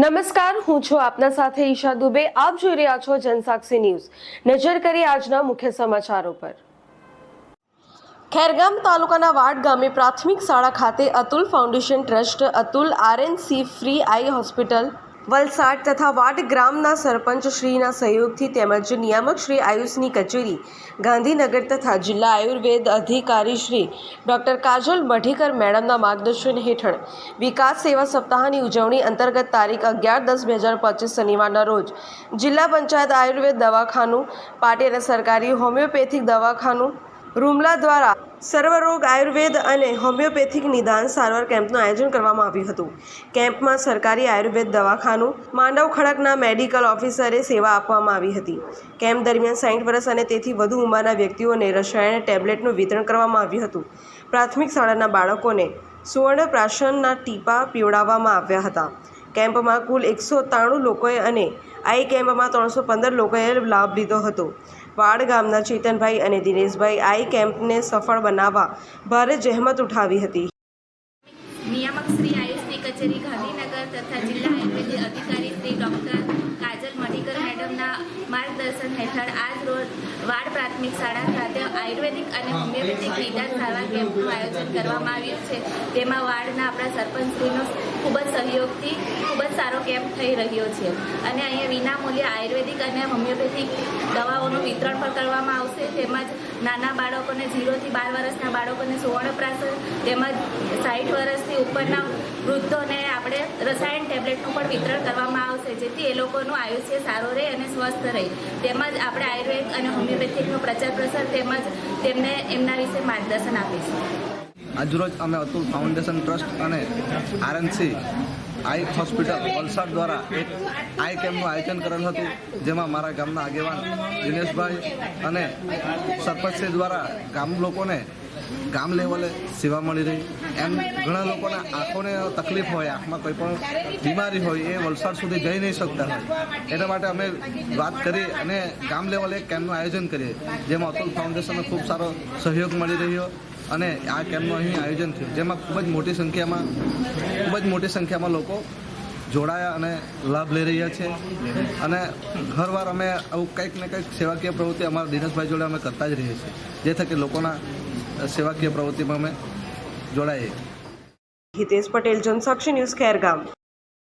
નમસ્કાર, હું છું આપના સાથે ઈશા દુબે. આપ જોઈ રહ્યા છો જનસાક્ષી ન્યૂઝ. નજર કરી આજના મુખ્ય સમાચારો પર. ખેરગામ તાલુકાના વાડ ગામે પ્રાથમિક શાળા ખાતે Atul foundation trust, Atul RNC free eye hospital Valsad તથા વાડ ગ્રામના સરપંચ શ્રીના સહયોગથી તેમજ નિયામક શ્રી આયુષની કચેરી, ગાંધીનગર તથા જિલ્લા આયુર્વેદ અધિકારી શ્રી ડૉક્ટર કાજલ મઢીકર મેડમના માર્ગદર્શન હેઠળ વિકાસ સેવા સપ્તાહની ઉજવણી અંતર્ગત તારીખ અગિયાર દસ બે હજાર પચીસ શનિવારના રોજ જિલ્લા પંચાયત આયુર્વેદ દવાખાનું પાટી અને સરકારી હોમિયોપેથિક દવાખાનું, રૂમલા દ્વારા સર્વરોગ આયુર્વેદ અને હોમિયોપેથિક નિદાન સારવાર કેમ્પનું આયોજન કરવામાં આવ્યું હતું. કેમ્પમાં સરકારી આયુર્વેદ દવાખાનું, માંડવ ખડકના મેડિકલ ઓફિસરે સેવા આપવામાં આવી હતી. કેમ્પ દરમિયાન સાઠ વર્ષ અને તેથી વધુ ઉંમરના વ્યક્તિઓને રસાયણ ટેબ્લેટનું વિતરણ કરવામાં આવ્યું હતું. પ્રાથમિક શાળાના બાળકોને સુવર્ણ પ્રાશનના ટીપા પીવડાવવામાં આવ્યા હતા. કેમ્પમાં કુલ એકસો ત્રાણું લોકોએ અને આઈ કેમ્પમાં ત્રણસો પંદર લોકોએ લાભ લીધો હતો. વાડ ગામના ચેતનભાઈ અને દિનેશભાઈ આઈ કેમ્પને સફળ બનાવવા ભારે જહેમત ઉઠાવી હતી. નિયામક શ્રી આયુષની કચેરી ગાંધીનગર તથા જિલ્લા આયુર્વેદિક અધિકારી શ્રી ડૉક્ટર કાજલ મઢીકર મેડમના માર્ગદર્શન હેઠળ આજ રોજ વાડ પ્રાથમિક શાળા ખાતે આયુર્વેદિક અને હોમિયોપેથિક નિદાન સારવાર કેમ્પનું આયોજન કરવામાં આવ્યું છે. તેમાં વાડના આપણા સરપંચશ્રીનો ખૂબ જ સહયોગથી ખૂબ જ સારો કેમ્પ થઈ રહ્યો છે. અને અહીંયા વિનામૂલ્યે આયુર્વેદિક અને હોમિયોપેથિક દવાઓનું વિતરણ પણ કરવામાં આવશે. તેમજ નાના બાળકોને ઝીરોથી બાર વર્ષના બાળકોને સુવર્ણપ્રાશન તેમજ સાઠ વર્ષથી ઉપરના વૃદ્ધોને આપણે રસાયણ ટેબ્લેટનું પણ વિતરણ કરવામાં આવશે, જેથી એ લોકોનું આયુષ્ય સારું રહે અને સ્વસ્થ રહે. તેમજ આપણે આયુર્વેદ અને હોમિયોપેથિકનો પ્રચાર પ્રસાર તેમજ તેમને એમના વિશે માર્ગદર્શન આપીશું. આજરોજ અમે અતુલ ફાઉન્ડેશન ટ્રસ્ટ અને આરએનસી આઈ હોસ્પિટલ વલસાડ દ્વારા એક આઈ કેમ્પનું આયોજન કરેલ હતું, જેમાં મારા ગામના આગેવાન દિનેશભાઈ અને સરપંચશ્રી દ્વારા ગામ લોકોને ગામ લેવલે સેવા મળી રહી. એમ ઘણા લોકોને આંખોને તકલીફ હોય, આંખમાં કોઈ પણ બીમારી હોય, એ વલસાડ સુધી જઈ નહીં શકતા હોય. એના માટે અમે વાત કરી અને ગામ લેવલે એક કેમ્પનું આયોજન કરીએ, જેમાં અતુલ ફાઉન્ડેશનનો ખૂબ સારો સહયોગ મળી રહ્યો. અને આ કેમ્પનું અહીં આયોજન થયું, જેમાં ખૂબ જ મોટી સંખ્યામાં, ખૂબ જ મોટી સંખ્યામાં લોકો જોડાયા અને લાભ લઈ રહ્યા છે. અને હરવાર અમે આવું કંઈક ને કંઈક સેવાકીય પ્રવૃત્તિ અમારા દિનેશભાઈ જોડે અમે કરતા જ રહીએ છીએ, જે થકી લોકોના સેવાકીય પ્રવૃત્તિમાં અમે જોડાઈએ હિતેશ પટેલ, જનસાક્ષી ન્યૂઝ ખેરગામ.